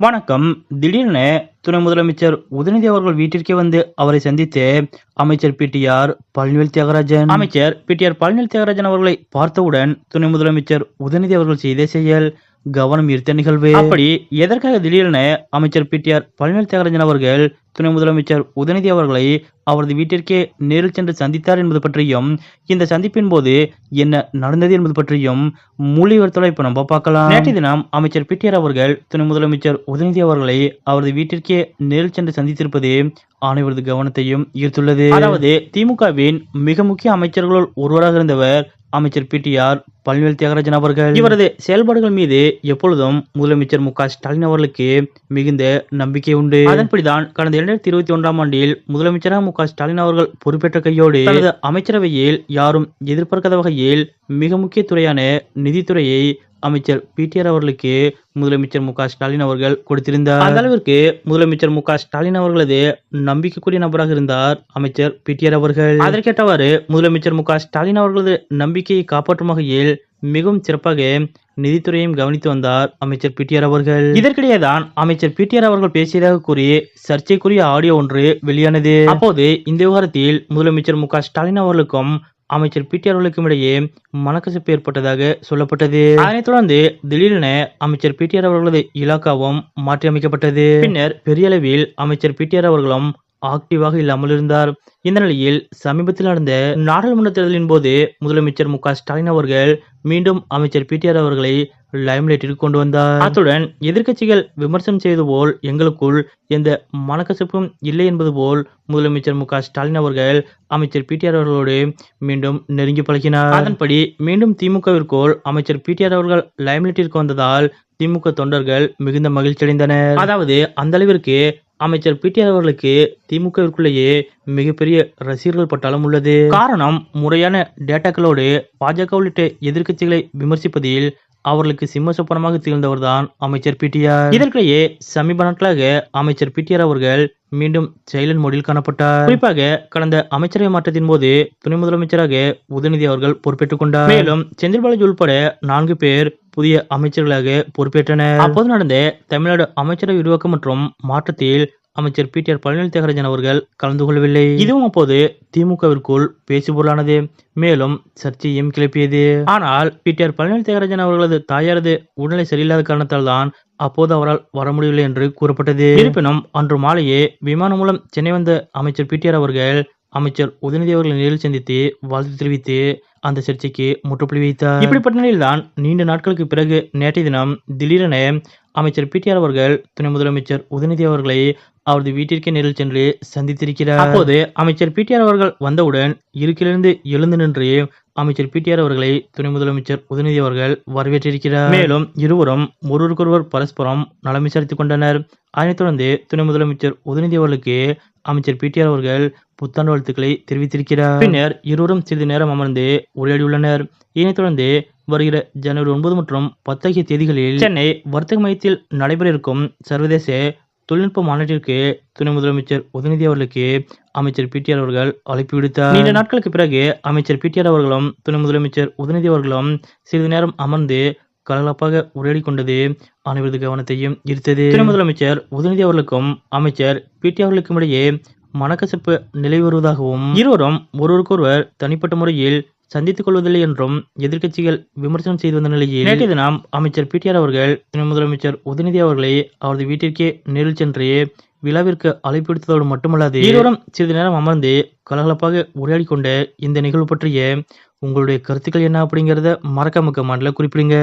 வணக்கம். திடீர்னு துணை முதலமைச்சர் உதயநிதி அவர்கள் வீட்டிற்கே வந்து அவரை சந்தித்து அமைச்சர் P T R Palanivel Thiagarajan அமைச்சர் பிடிஆர் பழனிவேல் தியாகராஜன் அவர்களை பார்த்தவுடன் துணை முதலமைச்சர் உதயநிதி அவர்கள் செய்த செயல் கவனம் ஈர்த்த நிகழ்வு. அப்படி எதற்காக திடீரென அமைச்சர் பிடிஆர் பழனிவேல் தியாகராஜன் அவர்கள் துணை முதலமைச்சர் உதயநிதி அவர்களை அவரது வீட்டிற்கே நேரில் சென்று சந்தித்தார் என்பது பற்றியும் இந்த சந்திப்பின் போது என்ன நடந்தது என்பது பற்றியும் முழு விவரத்தோட இப்ப நம்ம பார்க்கலாம். நேற்று தினம் அமைச்சர் பிடிஆர் அவர்கள் துணை முதலமைச்சர் உதயநிதி அவர்களை அவரது வீட்டிற்கே நேரில் சென்று சந்தித்திருப்பது அனைவரது கவனத்தையும் ஈர்த்துள்ளது. அதாவது திமுகவின் மிக முக்கிய அமைச்சர்களுள் ஒருவராக இருந்தவர் அமைச்சர் பிடிஆர் பழனிவேல் தியாகராஜன் அவர்கள். இவரது செயல்பாடுகள் மீது எப்பொழுதும் முதலமைச்சர் மு ஸ்டாலின் அவர்களுக்கு மிகுந்த நம்பிக்கை உண்டு. அதன்படிதான் கடந்த இரண்டாயிரத்தி இருபத்தி ஒன்றாம் ஆண்டில் முதலமைச்சராக மு ஸ்டாலின் அவர்கள் பொறுப்பேற்ற கையோடு தனது அமைச்சரவையில் யாரும் எதிர்பார்க்காத வகையில் மிக முக்கிய துறையான நிதித்துறையை அமைச்சர் பிடிஆர் அவர்களுக்கு முதலமைச்சர் மு. ஸ்டாலின் அவர்கள் கொடுத்திருந்தார். அந்த அளவிற்கு முதலமைச்சர் மு. ஸ்டாலின் அவர்களது நம்பிக்கைக்குரிய நபராக இருந்தார் அமைச்சர் பிடிஆர் அவர்கள். அதற்கேற்றவாறு முதலமைச்சர் மு. ஸ்டாலின் அவர்களது நம்பிக்கையை காப்பாற்றும் வகையில் மிகவும் சிறப்பாக நிதித்துறையும் கவனித்து வந்தார் அமைச்சர் பிடிஆர் அவர்கள். இதற்கிடையே தான் அமைச்சர் பிடிஆர் அவர்கள் பேசியதாக கூறி சர்ச்சைக்குரிய ஆடியோ ஒன்று வெளியானது. அப்போது இந்த விவகாரத்தில் முதலமைச்சர் மு. ஸ்டாலின் அவர்களுக்கும் அமைச்சர் பிடிஆர் அவர்களுக்கும் இடையே மனக்கசப்பு ஏற்பட்டதாக சொல்லப்பட்டது. அதனைத் தொடர்ந்து திடீரென அமைச்சர் பிடிஆர் அவர்களது இலாக்காவும் மாற்றியமைக்கப்பட்டது. பின்னர் பெரிய அளவில் அமைச்சர் பிடிஆர் அவர்களும் ஆக்டிவாக இல்லாமல் இருந்தார். இந்த நிலையில் சமீபத்தில் நடந்த நாடாளுமன்ற தேர்தலின் போது முதலமைச்சர் மு ஸ்டாலின் அவர்கள் மீண்டும் அமைச்சர் பிடிஆர் அவர்களை லைம்லைட்டிற்கு கொண்டு வந்தார். அத்துடன் எதிர்க்கட்சிகள் விமர்சனம் செய்தது போல் எங்களுக்குள் எந்த மனக்கசப்பும் இல்லை என்பது போல் முதலமைச்சர் மு ஸ்டாலின் அவர்கள் அமைச்சர் பிடிஆர் அவர்களோடு மீண்டும் நெருங்கி பழகினார். அதன்படி மீண்டும் திமுகவிற்குள் அமைச்சர் பிடிஆர் அவர்கள் லைம்லைட்டிற்கு வந்ததால் திமுக தொண்டர்கள் மிகுந்த மகிழ்ச்சி அடைந்தனர் அதாவது அந்த அளவிற்கு அமைச்சர் பிடிஆர் அவர்களுக்கு திமுகவிற்குள்ளேயே மிகப்பெரிய ரசிகர்கள் பட்டாலும் உள்ளது. காரணம் முறையான டேட்டாக்களோடு பாஜக உள்ளிட்ட எதிர்க்கட்சிகளை விமர்சிப்பதில் அவர்களுக்கு சிம்ம சொப்பனமாக திகழ்ந்தவர்தான் அமைச்சர் பிடிஆர். இதற்கிடையே சமீப நாட்களாக அமைச்சர் பிடிஆர் அவர்கள் மீண்டும் செயலன் மோடியில் காணப்பட்டார். குறிப்பாக கடந்த அமைச்சரவை மாற்றத்தின் போது துணை முதலமைச்சராக உதயநிதி அவர்கள் பொறுப்பேற்றுக் கொண்டார். மேலும் செந்தில் பாலாஜி உள்பட நான்கு பேர் புதிய அமைச்சர்களாக பொறுப்பேற்றனர். அப்போது நடந்த தமிழ்நாடு அமைச்சரவை விரிவாக்கம் மற்றும் மாற்றத்தில் அமைச்சர் பிடிஆர் பழனிவேல் தியாகராஜன் அவர்கள் கலந்து கொள்ளவில்லை. இதுவும் அப்போது திமுகவிற்குள் பேசுபொருளானது மேலும் சர்ச்சையும் கிளப்பியது. ஆனால் பிடிஆர் பழனிவேல் தியாகராஜன் அவர்களது தாயாரது உடல்நிலை சரியில்லாத காரணத்தால் தான் அப்போது அவரால் வர முடியவில்லை என்று கூறப்பட்டது. இருப்பினும் அன்று மாலையே விமானம் மூலம் சென்னை வந்த அமைச்சர் பிடிஆர் அவர்கள் அமைச்சர் உதயநிதி அவர்களை நேரில் சந்தித்து வாழ்த்து தெரிவித்து அந்த சர்ச்சைக்கு முற்றுப்புள்ளி வைத்தார். இப்படிப்பட்ட நிலையில்தான் நீண்ட நாட்களுக்கு பிறகு நேற்றைய தினம் திடீரென அமைச்சர் பிடிஆர் அவர்கள் துணை முதலமைச்சர் உதயநிதி அவர்களை அவரது வீட்டிற்கே நேரில் சென்று சந்தித்திருக்கிறார். அப்போது அமைச்சர் பிடிஆர் அவர்கள் வந்தவுடன் இருக்கிலிருந்து எழுந்து நின்று அமைச்சர் பிடிஆர் அவர்களை துணை முதலமைச்சர் உதயநிதி அவர்கள் வரவேற்றிருக்கிறார். மேலும் இருவரும் ஒருவருக்கொருவர் பரஸ்பரம் நலம் விசாரித்துக் கொண்டனர். அதனைத் தொடர்ந்து துணை முதலமைச்சர் உதயநிதி அவர்களுக்கு அமைச்சர் பிடிஆர் அவர்கள் புத்தாண்டு வாழ்த்துக்களை தெரிவித்திருக்கிறார். பின்னர் இருவரும் சிறிது நேரம் அமர்ந்து உரையாடியுள்ளனர். இதனைத் தொடர்ந்து வருகிற ஜனவரி ஒன்பது மற்றும் பத்தகைய தேதிகளில் சென்னை வர்த்தக மையத்தில் நடைபெற இருக்கும் சர்வதேச தொழில்நுட்ப மாநாட்டிற்கு துணை முதலமைச்சர் உதயநிதி அவர்களுக்கு அமைச்சர் பிடிஆர் அவர்கள் அழைப்பு விடுத்தார். நீண்ட நாட்களுக்கு பிறகு அமைச்சர் பிடிஆர் அவர்களும் துணை முதலமைச்சர் உதயநிதி அவர்களும் சிறிது நேரம் அமர்ந்து கலகலப்பாக உரையாடி கொண்டது அனைவரது கவனத்தையும் ஈர்த்தது. துணை முதலமைச்சர் உதயநிதி அவர்களுக்கும் அமைச்சர் பிடி அவர்களுக்கும் இடையே மனக்கசப்பு நிலவி வருவதாகவும் இருவரும் ஒருவருக்கொருவர் தனிப்பட்ட முறையில் சந்தித்துக் கொள்வதில்லை என்றும் எதிர்க்கட்சிகள் விமர்சனம் செய்து வந்த நிலையில் நேற்று தினம் அமைச்சர் பிடிஆர் அவர்கள் துணை முதலமைச்சர் உதயநிதி அவர்களை அவரது வீட்டிற்கே நேரில் சென்று விழாவிற்கு அழைப்பு விடுத்ததோடு மட்டுமல்லாது இருவரும் சிறிது நேரம் அமர்ந்து கலகலப்பாக உரையாடி கொண்ட இந்த நிகழ்வு பற்றிய உங்களுடைய கருத்துக்கள் என்ன அப்படிங்கறத மறக்காம கமெண்ட்ல குறிப்பிடுங்க.